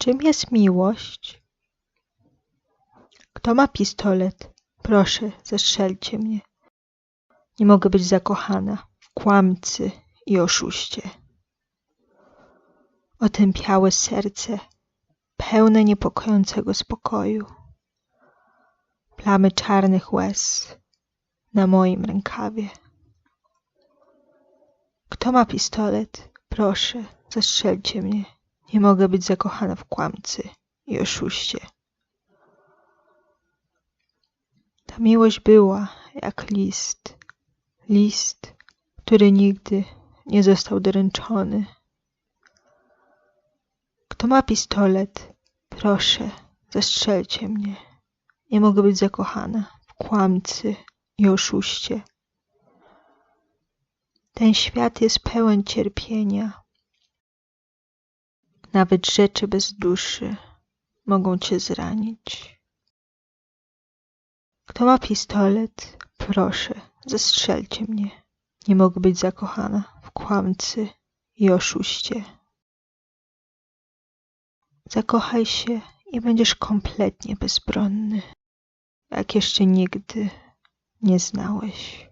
Czym jest miłość? Kto ma pistolet? Proszę, zastrzelcie mnie. Nie mogę być zakochana w kłamcy i oszuście. Otępiałe serce, pełne niepokojącego spokoju. Plamy czarnych łez na moim rękawie. Kto ma pistolet? Proszę, zastrzelcie mnie. Nie mogę być zakochana w kłamcy i oszuście. Ta miłość była jak list, list, który nigdy nie został doręczony. Kto ma pistolet? Proszę, zastrzelcie mnie. Nie mogę być zakochana w kłamcy i oszuście. Ten świat jest pełen cierpienia. Nawet rzeczy bez duszy mogą cię zranić. Kto ma pistolet? Proszę, zastrzelcie mnie. Nie mogę być zakochana w kłamcy i oszuście. Zakochaj się i będziesz kompletnie bezbronny, jak jeszcze nigdy nie znałeś.